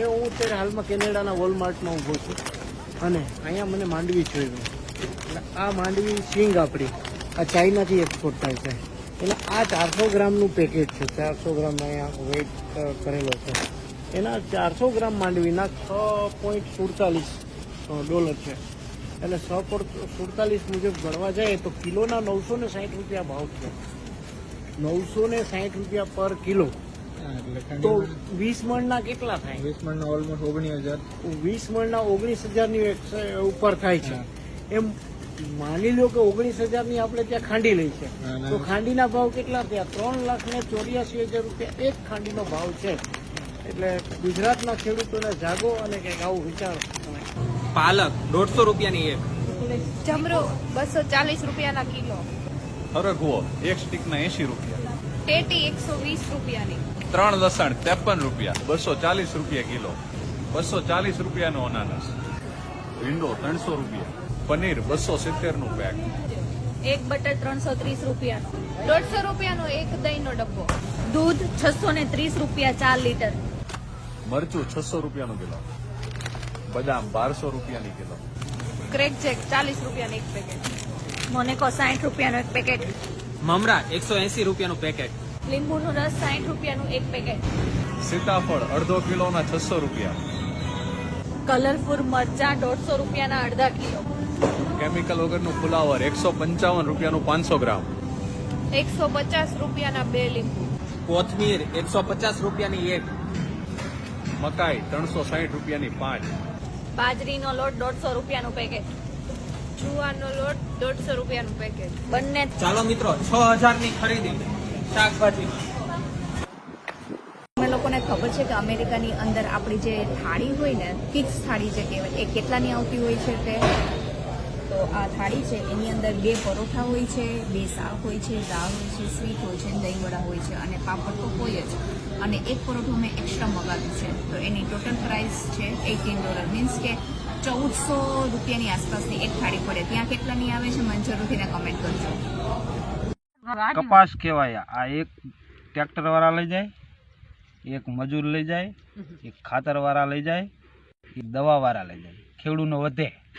એ હું અત્યારે હાલમાં કેનેડાના વોલમાર્ટમાં ઊભો છું. અને અહીંયા મને માંડવી જોઈ એટલે આ માંડવી સિંગ આપણી. આ ચાઇનાથી એક્સપોર્ટ થાય છે. એટલે આ ચારસો ગ્રામનું પેકેટ છે. ચારસો ગ્રામ અહીંયા વેઇટ કરેલો છે. એના ચારસો ગ્રામ માંડવીના છ પોઈન્ટ સુડતાલીસ ડોલર છે. એટલે છ પોઈન્ટ સુડતાલીસ મુજબ ગણવા જાય તો કિલોના નવસો ને સાઠ રૂપિયા ભાવ છે. નવસો ને સાઠ રૂપિયા પર કિલો. તો વીસ મણના કેટલા થાય? વીસ મણના ઓલમોસ્ટ ઓગણીસ હજાર. વીસ મણના ઓગણીસ હજારની ઉપર થાય છે. એમ માની લો કે ઓગણીસ હજારની આપણે ત્યાં ખાંડી લઈ છે. તો ખાંડીના ભાવ કેટલા થયા? ત્રણ લાખ ને ચોર્યાસી હજાર રૂપિયા એક ખાંડીનો ભાવ છે. એટલે ગુજરાતના ખેડૂતોને જાગો અને કંઈક આવું વિચારો. તમે પાલક દોઢસો રૂપિયાની એક. જમરો બસો ચાલીસ રૂપિયાના કિલો. હરગવો એક સ્ટીકના એસી રૂપિયા. ટેટી એકસો વીસ રૂપિયાની. ત્રણ લસણ ત્રેપન રૂપિયા બસો ચાલીસ રૂપિયા કિલો બસો ચાલીસ રૂપિયાનો અનાનસ ભીંડો ત્રણસો રૂપિયા પનીર બસો સિત્તેરનું પેક એક બટર ત્રણસો ત્રીસ રૂપિયાનો દોઢસો રૂપિયાનો એક દહીંનો ડબ્બો દૂધ છસો ને ત્રીસ રૂપિયા ચાર લીટર. મરચું છસો રૂપિયાનો કિલો બદામ બારસો રૂપિયાની કિલો. ક્રેક ચેક ચાલીસ રૂપિયાનું એક પેકેટ મોનેકો સાઠ રૂપિયાનો એક પેકેટ મમરા એકસો એસી રૂપિયાનું પેકેટ લીંબુનું રસ સાઠ રૂપિયાનું એક પેકેટ. સીતાફળ અડધો કિલોના છસો રૂપિયા. કલરફુલ મરચા દોઢસો રૂપિયાના અડધા કિલો. કેમિકલ વગરનું ફુલાવર એકસો પંચાવન રૂપિયાનું પાંચસો ગ્રામ. એકસો પચાસ રૂપિયાના બે લીંબુ. કોથમીર એકસો પચાસ રૂપિયાની એક. મકાઈ ત્રણસો સાઠ રૂપિયાની પાંચ. બાજરીનો લોટ દોઢસો રૂપિયાનું પેકેટ. જુવારનો લોટ દોઢસો રૂપિયાનું પેકેટ. બંને ચાલો મિત્રો છ હજારની ખરીદી. અમે લોકોને ખબર છે કે અમેરિકાની અંદર આપણી જે થાળી હોય ને ફિક્સ થાળી જે કહેવાય, એ કેટલાની આવતી હોય છે તે? તો આ થાળી છે, એની અંદર બે પરોઠા હોય છે, બે શાક હોય છે, દાળ હોય છે, સ્વીટ હોય છે, દહીંવડા હોય છે અને પાપડ તો હોય જ. અને એક પરોઠો મેં એક્સ્ટ્રા મગાવ્યું છે. તો એની ટોટલ પ્રાઇસ છે એટીન ડોલર મીન્સ કે ચૌદસો રૂપિયાની આસપાસની એક થાળી પડે. ત્યાં કેટલાની આવે છે, મને જરૂરથી કમેન્ટ કરજો. કપાસ કહેવાય. આ એક ટ્રેક્ટર વાળા લઈ જાય એક મજૂર લઈ જાય એક ખાતર વાળા લઈ જાય એક દવા વાળા લઈ જાય. ખેડૂતનો વધે.